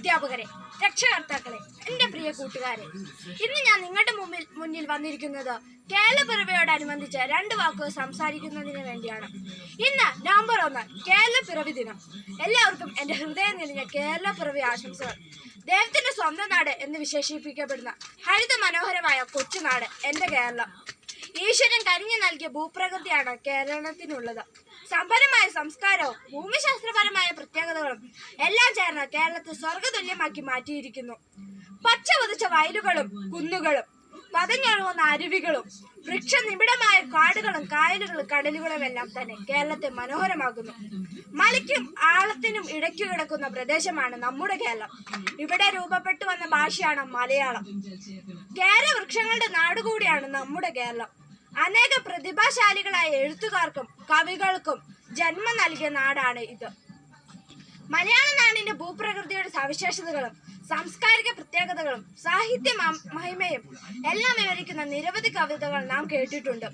അധ്യാപകരെ രക്ഷകർത്താക്കളെ എന്റെ പ്രിയ കൂട്ടുകാരെ. ഇന്ന് ഞാൻ നിങ്ങളുടെ മുമ്പിൽ മുന്നിൽ വന്നിരിക്കുന്നത് കേരളപ്പിറവിയോടനുബന്ധിച്ച് രണ്ട് വാക്കുകൾ സംസാരിക്കുന്നതിന് വേണ്ടിയാണ്. ഇന്ന് നവംബർ ഒന്ന് കേരളപ്പിറവി ദിനം. എല്ലാവർക്കും എന്റെ ഹൃദയം നിറഞ്ഞ കേരളപ്പിറവി ആശംസകൾ. ദൈവത്തിന്റെ സ്വന്തം നാട് എന്ന് വിശേഷിപ്പിക്കപ്പെടുന്ന ഹരിത മനോഹരമായ കൊച്ചുനാട് എന്റെ കേരളം. ഈശ്വരൻ കനിഞ്ഞു നൽകിയ ഭൂപ്രകൃതിയാണ് കേരളത്തിനുള്ളത്. സമ്പന്നമായ സംസ്കാരവും ഭൂമിശാസ്ത്രപരമായ പ്രത്യേകതകളും എല്ലാം ചേർന്ന് കേരളത്തെ സ്വർഗതുല്യമാക്കി മാറ്റിയിരിക്കുന്നു. പച്ച പതിച്ച വയലുകളും കുന്നുകളും പതഞ്ഞൊഴുകുന്ന അരുവികളും വൃക്ഷനിബിഡമായ കാടുകളും കായലുകളും കടലുകളും എല്ലാം തന്നെ കേരളത്തെ മനോഹരമാക്കുന്നു. മലയ്ക്കും ആളത്തിനും ഇടയ്ക്കു കിടക്കുന്ന പ്രദേശമാണ് നമ്മുടെ കേരളം. ഇവിടെ രൂപപ്പെട്ടു വന്ന ഭാഷയാണ് മലയാളം. കേരവൃക്ഷങ്ങളുടെ നാടുകൂടിയാണ് നമ്മുടെ കേരളം. അനേക പ്രതിഭാശാലികളായ എഴുത്തുകാർക്കും കവികൾക്കും ജന്മം നൽകിയ നാടാണ് ഇത്. മലയാള നാടിന്റെ ഭൂപ്രകൃതിയുടെ സവിശേഷതകളും സാംസ്കാരിക പ്രത്യേകതകളും സാഹിത്യ മഹിമയും എല്ലാം വിവരിക്കുന്ന നിരവധി കവിതകൾ നാം കേട്ടിട്ടുണ്ട്.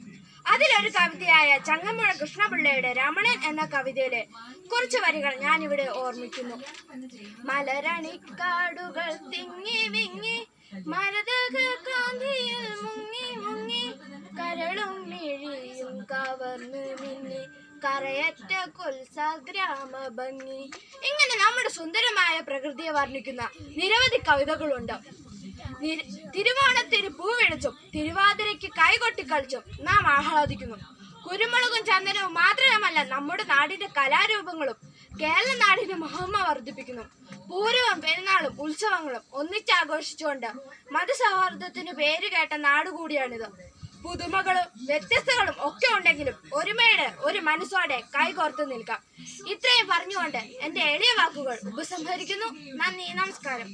അതിലൊരു കവിതയായ ചങ്ങമ്പുഴ കൃഷ്ണപിള്ളയുടെ രമണൻ എന്ന കവിതയിലെ കുറച്ച് വരികൾ ഞാൻ ഇവിടെ ഓർമ്മിക്കുന്നു. മലരണിക്കാടുകൾ തിങ്ങി വിങ്ങി മരതക മിന്നി കരയറ്റ കൊൽസ ഭംഗി ഇങ്ങനെ നമ്മുടെ സുന്ദരമായ പ്രകൃതിയെ വർണിക്കുന്ന നിരവധി കവിതകളുണ്ട്. തിരുവോണത്തിന് പൂവിളിച്ചും തിരുവാതിരയ്ക്ക് കൈകൊട്ടി കളിച്ചും നാം ആഹ്ലാദിക്കുന്നു. കുരുമുളകും ചന്ദനവും മാത്രമല്ല നമ്മുടെ നാടിന്റെ കലാരൂപങ്ങളും കേരള നാടിന്റെ മഹിമ വർദ്ധിപ്പിക്കുന്നു. പൂരവും പെരുന്നാളും ഉത്സവങ്ങളും ഒന്നിച്ചാഘോഷിച്ചുകൊണ്ട് മതസൗഹാർദ്ദത്തിന് പേര് കേട്ട നാടുകൂടിയാണിത്. പുതുമകളും വ്യത്യസ്തകളും ഒക്കെ ഉണ്ടെങ്കിലും ഒരുമയുടെ ഒരു മനസ്സോടെ കൈകോർത്ത് നിൽക്കാം. ഇത്രയും പറഞ്ഞുകൊണ്ട് എന്റെ എളിയ വാക്കുകൾ ഉപസംഹരിക്കുന്നു. നന്ദി നമസ്കാരം.